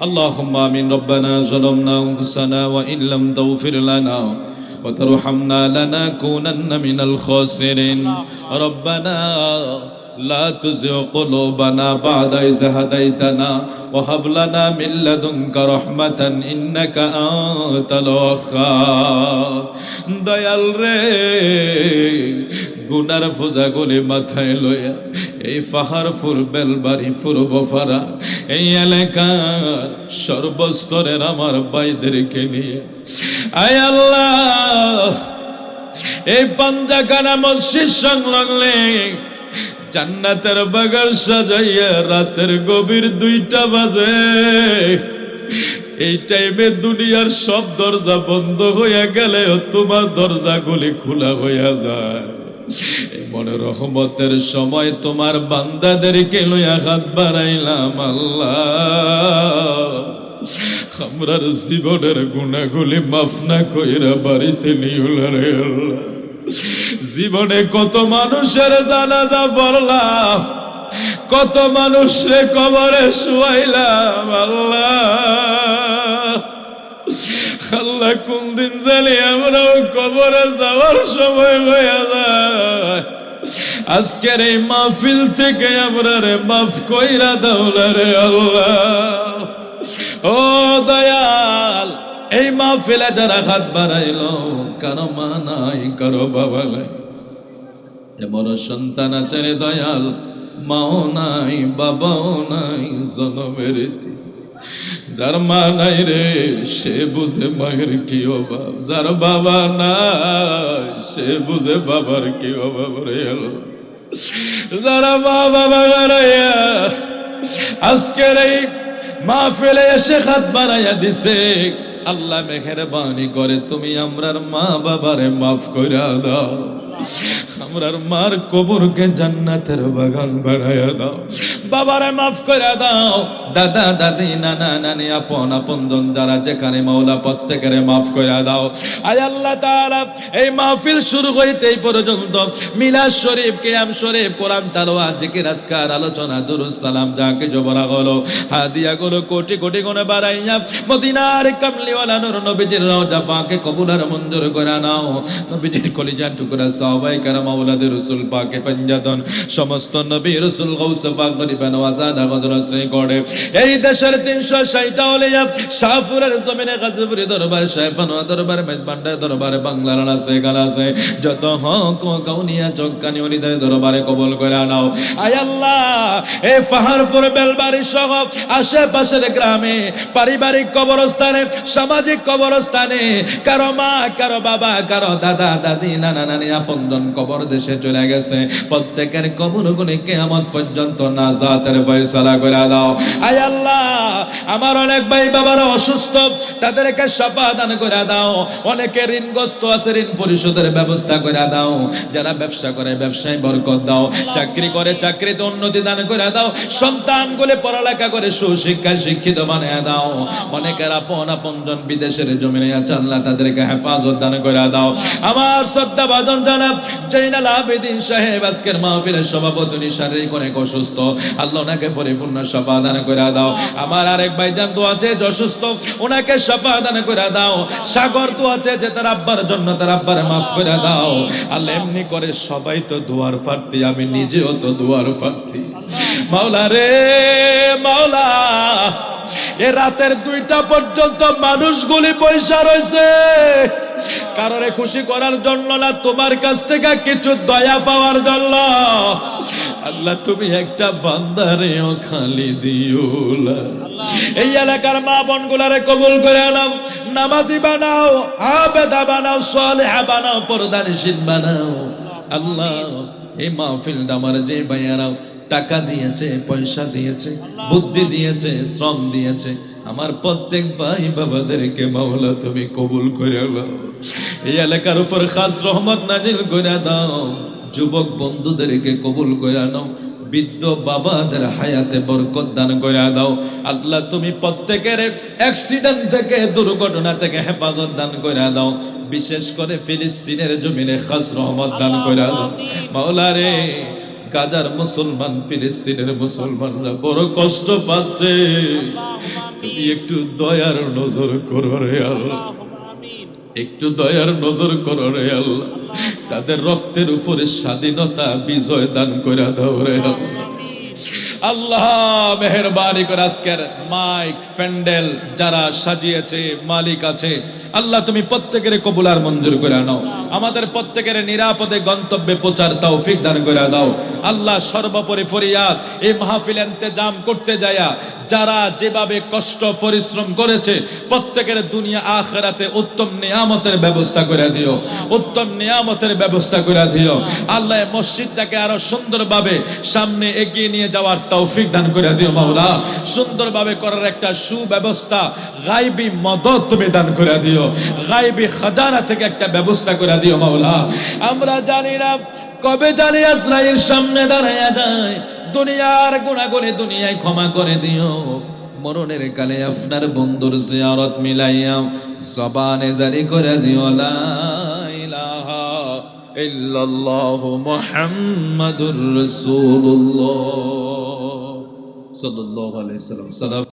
اللهم آمين ربنا ظلمنا أنفسنا وإن لم تغفر لنا وترحمنا لنكونن من الخاسرين ربنا لا تزغ قلوبنا بعد إذ هديتنا وهب لنا من لدنك رحمة إنك أنت الوهاب দয়াল রে গুনার ফোজাগুলি মাথায় লইয়া এই পাহাড়পুর বেলবাড়ি পূর্ব ফারা এই এলাকার সর্বস্তরের আমার ভাইদেরকে নিয়ে। আয় আল্লাহ, এই পাঞ্জাখানা মসজিদ সংলগ্নে জান্নাতের বাগান সাজাইয়া রাতের গভীর দুইটা বাজে। এই টাইমে দুনিয়ার সব দরজা বন্ধ হইয়া গেলে তোমার দরজাগুলি খোলা হইয়া যায়। মনে রহমতের সময় তোমার বান্দাদেরকে লইয়া হাত বাড়াইলাম আল্লাহ। আমরার জীবনের গুণাগুলি মাফ না কইরা বাড়িতে নিউলা রে আল্লাহ। জীবনে কত মানুষের জানাজা পড়লাম, কত মানুষরে কবরে শুয়াইলাম আল্লাহ। আল্লাহ কোন দিন জানি আমরাও কবরে যাওয়ার সময় হয়ে যায়। আজকের এই মাহফিল থেকে আমরা রে মাফ কইরা দাওলা রে আল্লাহ ও দয়াল, এই মাহফিলে যারা হাত বাড়াইল, কারও মা নাই, কারও বাবা নাই এমন সন্তান আছে রে দয়াল, মাও নাই, বাবাও নাই, জনমের। যার মা নাই রে, সে বুঝে মায়ের কি অভাব যার বাবা নাই, সে বুঝে বাবার কি অভাব রে। যারা মা বাবা হারাইয়া আজকের এই মাহফিলে এসে হাত বাড়াইয়া দিছে, আল্লাহ মেহেরবানি করে, তুমি আমরার মা বাবারে মাফ করে দাও আমরার মার কবরকে জান্নাতের বাগান বাড়াইয়া দাও। বাবারে মাফ করে দাও। দাদা, দাদি, নানা, নানি, আপন আপন যারা যেখানে মাওলা প্রত্যেকের মাফ করে দাও। আয় আল্লাহ এই মাহফিল শুরু হইতে এই পর্যন্ত মিলাদ শরীফ শরীফ, কোরআন জিকির, আজকার, আলোচনা দুরুদ সালাম যাকে জবরা হলো হাদিয়া গুলো কোটি কোটি গুণে বাড়াইয়া মদিনার কামলিওয়ালা নূর নবীজির রওজা পাকে কবুল আর মঞ্জুর করে নাও। নবীজির কলিজার টুকরা সাহাবাই কারাম আওলাদের রাসূল পাকে পঞ্জাতন, সমস্ত নবী রাসূল গাউস পাক গরিবান ওয়াজাদা গদর শ্রী করে এই দেশের 360টা ওলিয়া শাহপুরের জমিনে গাজীপুরি দরবার সাহেবানো দরবার মেজবান্ডার দরবারে বাংলার আছে গালাছে যত হক কাউনিয়া চক্কানি অনিদের দরবারে কবল করে নাও আয় আল্লাহ এই পাহাড়পুর বেলবাড়ি সহ আশেপাশের গ্রামে, পারিবারিক কবরস্থানে, সামাজিক কবরস্থানে, কারও মা, কারও বাবা, কারও দাদা, দাদি, নানা, নানি আপনজন কবর দেশে চলে গেছে। প্রত্যেকের কবর গুলি কেয়ামত পর্যন্ত নাজাতের ফয়সালা করে দাও। আয় আল্লাহ, আমার অনেক ভাই বাবারা অসুস্থ, তাদেরকে সাফা দান করে দাও। অনেকে ঋণগ্রস্ত আছে, ঋণ পরিশোধের ব্যবস্থা করে দাও। যারা ব্যবসা করে, ব্যবসায় বরকত দাও। চাকরি করে, চাকরিতে উন্নতি দান করে দাও। সন্তান গুলে পড়ালেখা করে সুশিক্ষায় শিক্ষিত বানিয়ে দাও। অনেকের আপন আপন জন বিদেশের জমিনে আছে আল্লাহ তাদেরকে হেফাজত দান করে দাও। আমার শ্রদ্ধা ভাজন আবেদিন সাহেব আজকের মাহফিলের সভাপতি শারীরিক অনেক অসুস্থ। আল্লাহ ওনাকে পরিপূর্ণ সফা দান করে দাও। আমার আরেক তো আছে অসুস্থ, ওনাকে সফা দান করে দাও। সাগর তো আছে যে তার আব্বার জন্য তার আব্বার মাফ করে দাও। আল্লাহ এমনি করে সবাই তো দুয়ার প্রার্থী আমি নিজেও তো দুয়ার প্রার্থী মাওলা রে, মাওলা, এ রাতের দুইটা পর্যন্ত মানুষগুলি পয়সা রয়েছে কারণে খুশি করার জন্য না, তোমার কাছ থেকে কিছু দয়া পাওয়ার জন্য। আল্লাহ, তুমি একটা বান্দারেও খালি দিও। এই এলাকার মা বোন গুলারে কবুল করে নাও, নামাজি বানাও, আবেদা বানাও, সলেহা বানাও পরদানিসীন বানাও। আল্লাহ, এই মাহফিলটা আমার যে ভাইয়ারাও টাকা দিয়েছে, পয়সা দিয়েছে, বুদ্ধি দিয়েছে, শ্রম দিয়েছে। আমার প্রত্যেক ভাই বাবাদেরকে মাওলা তুমি কবুল করে এই এলাকার উপর খাস রহমত নাজিল করে দাও। যুবক বন্ধুদেরকে কবুল করে নাও। বৃদ্ধ বাবাদের হায়াতে বরকত দান করে দাও। আল্লাহ তুমি প্রত্যেকের অ্যাক্সিডেন্ট থেকে, দুর্ঘটনা থেকে হেফাজত দান করে দাও। বিশেষ করে ফিলিস্তিনের জমিনে খাস রহমত দান করে দাও। মাওলা রে গাজার মুসলমান, ফিলিস্তিনের মুসলমানরা বড় কষ্ট পাচ্ছে। তুমি একটু দয়ার নজর করো রে আল্লাহ। একটু দয়ার নজর করো রে আল্লাহ। তাদের রক্তের উপরে স্বাধীনতা, বিজয় দান করে দাও রে আল্লাহ। আল্লাহ, মেহরবানি করে আজকের মাইক ফ্যান্ডেল যারা সাজিয়েছে, মালিক আছে আল্লাহ, তুমি প্রত্যেকের কবুলার মঞ্জুর করে নাও। আমাদের প্রত্যেকের নিরাপদে গন্তব্যে পৌঁছার তৌফিক দান করে দাও। আল্লাহ, সর্বোপরি ফরিয়াদ, এই মাহফিল ইন্তেজাম করতে যায়া, যারা যেভাবে কষ্ট, পরিশ্রম করেছে, প্রত্যেকের দুনিয়া আখেরাতে উত্তম নিয়ামতের ব্যবস্থা করে দিও। উত্তম নিয়ামতের ব্যবস্থা করে দিও। আল্লাহ মসজিদটাকে আরও সুন্দরভাবে সামনে এগিয়ে নিয়ে যাওয়ার তৌফিক দান করে দিও, মাওলা। সুন্দরভাবে করার একটা সুব্যবস্থা, গাইবি মদত তুমি দান করে দিও। গাইবি খাজানা থেকে একটা ব্যবস্থা করে দিও, মাওলা। আমরা জানি না কবে জানি আজরাইল সামনে দাঁড়ায়া যায়। দুনিয়ার গুণাগুণে দুনিয়ায় ক্ষমা করে দিও। মরণের কালে আপনার বন্ধুর জিয়ারত মিলাইয়া জবানে জারি করে দিও, লা ইলাহা ইল্লাল্লাহু মুহাম্মাদুর রাসূলুল্লাহ। সাল্লাল্লাহু আলাইহি সাল্লাম